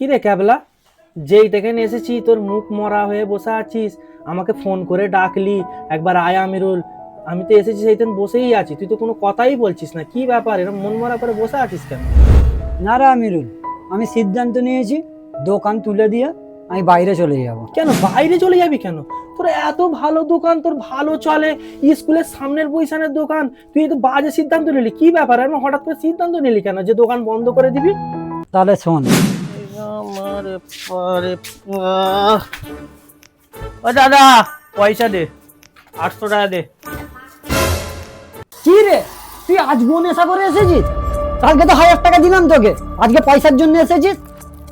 কি রে ক্যাবলা? যেই নিয়ে এসেছি তোর মুখ মরা হয়ে বসে আছিস। আমাকে ফোন করে ডাকলি একবার আয় আমিরুল। আমি তো এসেছি সেই দিন বসেই আছি। তুই তো কোনো কথাই বলছিস না। কি ব্যাপার? এরকম মন মরা করে বসে আছিস কেন? না রে আমিরুল আমি সিদ্ধান্ত নিয়েছি দোকান তুলে দিয়ে আমি বাইরে চলে যাব। কেন? বাইরে চলে যাবি কেন? তোর এত ভালো দোকান তোর ভালো চলে। স্কুলের সামনের পয়সানের দোকান। তুই তো বাজে সিদ্ধান্ত নিলি। কি ব্যাপার? আমি হঠাৎ করে সিদ্ধান্ত নিলি কেন যে দোকান বন্ধ করে দিবি? তাহলে শোন টাকা তুই আজ বোন করে এসেছিস? কালকে তো হাজার টাকা দিলাম তোকে। আজকে পয়সার জন্য এসেছিস?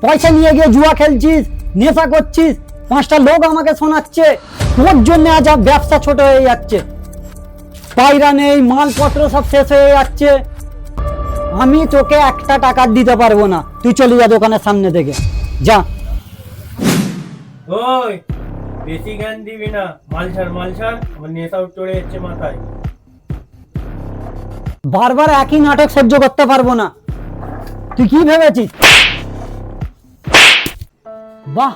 পয়সা নিয়ে গিয়ে জুয়া খেলছিস, নেশা করছিস, পাঁচটা লোক আমাকে শোনাচ্ছে। তোর জন্য আজ ব্যবসা ছোট হয়ে যাচ্ছে। পায়রা নেই, মালপত্র সব শেষ হয়ে যাচ্ছে। আমি তোকে একটা টাকা দিতে পারব না। তুই চলে যা দোকানের সামনে থেকে। যা। ওই বেশি জ্ঞান দিবি না। মাল ছাড় মাল ছাড় আমার নেশাও চড়ে যাচ্ছে মাথায়। বারবার একই নাটক সহ্য করতে পারব না। তুই কি ভেবেছিস? বাহ!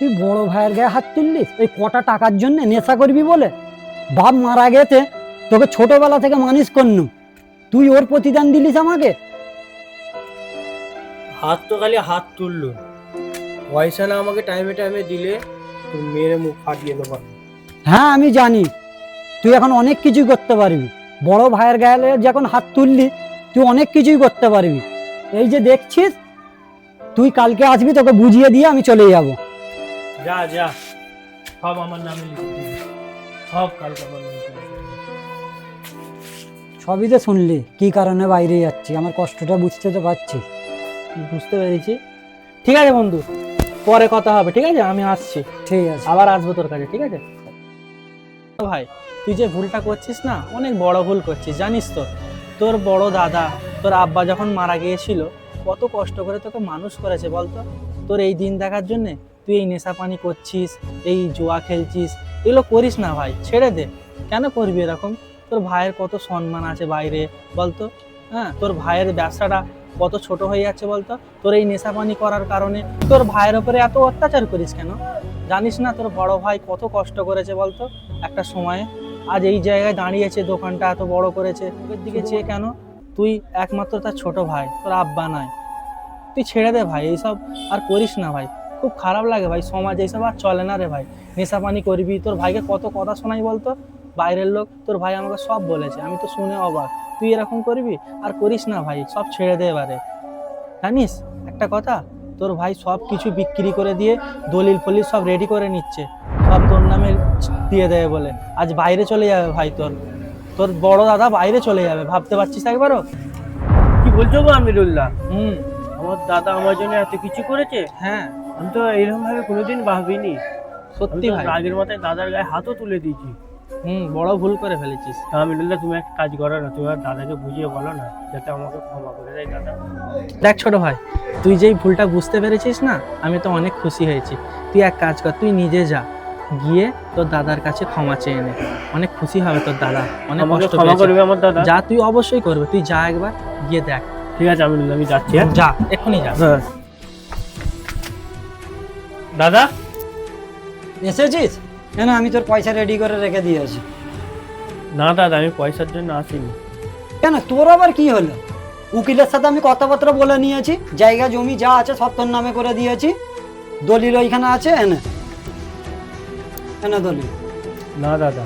তুই বড় ভাইয়ের গায়ে হাত তুললিস ওই কটা টাকার জন্য নেশা করবি বলে? বাপ মারা গেছে তোকে ছোটবেলা থেকে মানুষ করনু। তুই ওর প্রতিদান দিলিস আমাকে? হাত তো খালি হাত তুললো। পয়সা না আমাকে টাইমে টাইমে দিলে তোর মেরে মুখ ফাটিয়ে দেবো। হ্যাঁ আমি জানি। তুই এখন অনেক কিছুই করতে পারবি। বড় ভাইয়ের গায়ে যখন হাত তুললি তুই অনেক কিছুই করতে পারবি। এই যে দেখছিস তুই কালকে আসবি তোকে বুঝিয়ে দিয়ে আমি চলে যাব। যা যা। সব আমার নামে লিখে সব কালকে আমার নামে। সবই তো শুনলি কি কারণে বাইরে যাচ্ছি? আমার কষ্টটা বুঝতে তো পারছি। বুঝতে পেরেছি। ঠিক আছে বন্ধু পরে কথা হবে ঠিক আছে? আমি আসছি। ঠিক আছে। আবার আসব তোর কাছে ঠিক আছে? ভাই তুই যে ভুলটা করছিস না অনেক বড় ভুল করছিস জানিস তো? তোর বড় দাদা তোর আব্বা যখন মারা গিয়েছিল কত কষ্ট করে তোকে মানুষ করেছে বলতো? তোর এই দিন দেখার জন্যে তুই এই নেশা পানি করছিস এই জুয়া খেলছিস এগুলো করিস না ভাই ছেড়ে দে। কেন করবি এরকম? তোর ভাইয়ের কত সম্মান আছে বাইরে, বলতো? হ্যাঁ তোর ভাইয়ের ব্যবসাটা কত ছোট হয়ে যাচ্ছে বলতো? তোর এই নেশা পানি করার কারণে তোর ভাইয়ের ওপরে এত অত্যাচার করিস কেন? জানিস না তোর বড় ভাই কত কষ্ট করেছে বলতো? একটা সময়ে আজ এই জায়গায় দাঁড়িয়েছে, দোকানটা এত বড় করেছে। তোর দিকে চেয়ে কেন? তুই একমাত্র তার ছোট ভাই, তোর আব্বা নাই। তুই ছেড়ে দে ভাই, এইসব আর করিস না ভাই। খুব খারাপ লাগে ভাই, সমাজ এইসব আর চলে না রে ভাই। নেশা পানি করবি, তোর ভাইকে কত কথা শোনাই বলতো? বাইরের লোক তোর ভাই আমাকে সব বলেছে আমি তো শুনে অবাক। তুই এরকম করবি? আর করিস না ভাই সব ছেড়ে দে এবারে। জানিস একটা কথা তোর ভাই সব কিছু বিক্রি করে দিয়ে দলিল ফলিল সব রেডি করে নিচ্ছে। সব তোর নামে দিয়ে দেবে বলে। আজ বাইরে চলে যাবে ভাই তোর। তোর বড় দাদা বাইরে চলে যাবে ভাবতে পারছিস একবারও? কি বলছো গো আমিরুল্লাহ? হুম। আমার দাদা আমার জন্য এত কিছু করেছে? হ্যাঁ। আমি তো এইরকম ভাবে কোনোদিন ভাবিনি। সত্যি রাগের মাথায় দাদার গায়ে হাতও তুলে দিয়েছি। হুম বড় ভুল করে ফেলেছিস। আমিরুল্লাহ তুমি একটা কাজ করো না তুমি দাদাকে বুঝিয়ে বলো না যাতে আমাকে ক্ষমা করে দেয় দাদা। দেখ ছোট ভাই তুই যেই ভুলটা বুঝতে পেরেছিস না আমি তো অনেক খুশি হয়েছি। তুই এক কাজ কর তুই নিজে যা গিয়ে তোর দাদার কাছে ক্ষমা চেয়ে নে। অনেক খুশি হবে তোর দাদা অনেক কষ্ট ক্ষমা করবে আমার দাদা? যা তুই অবশ্যই করবে তুই যা একবার গিয়ে দেখ। ঠিক আছে আমিরুল্লাহ আমি যাচ্ছি হ্যাঁ? যা এক্ষুনি যা। হ্যাঁ। দাদা? এসেছিস? কেন আমি তোর পয়সা রেডি করে রেখে দিয়েছি না দাদা আমি পয়সার জন্য আসিনি। কেন? তোর আবার কি হলো? উকিলের সাথে আমি কথাবার্তা বলে নিয়েছি জায়গা জমি যা আছে সব তোর নামে করে দিয়েছি। দলিল ওইখানে আছে? এনে এনে দলিল। না দাদা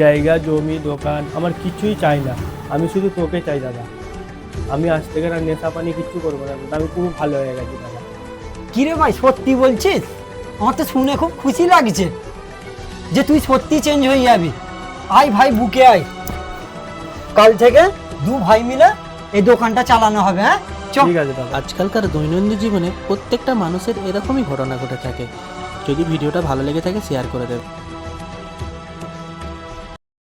জায়গা জমি দোকান আমার কিছুই চাই না। আমি শুধু তোকে চাই দাদা। আমি আজ থেকে আর নেশা পানি কিচ্ছু করব না। আমি খুব ভালো হয়ে গেছি দাদা। কিরে ভাই সত্যি বলছিস? আমার তো শুনে খুব খুশি লাগছে। যে তুই সত্যি চেঞ্জ হয়ে যাবি। আই ভাই বুকে আয়। কাল থেকে দু ভাই মিলে এই দোকানটা চালানো হবে হ্যাঁ? চল ঠিক আছে দাদা। আজকালকার দৈনন্দিন জীবনে প্রত্যেকটা মানুষের এরকমই ঘটনা ঘটে থাকে। যদি ভিডিওটা ভালো লেগে থাকে শেয়ার করে দেবে।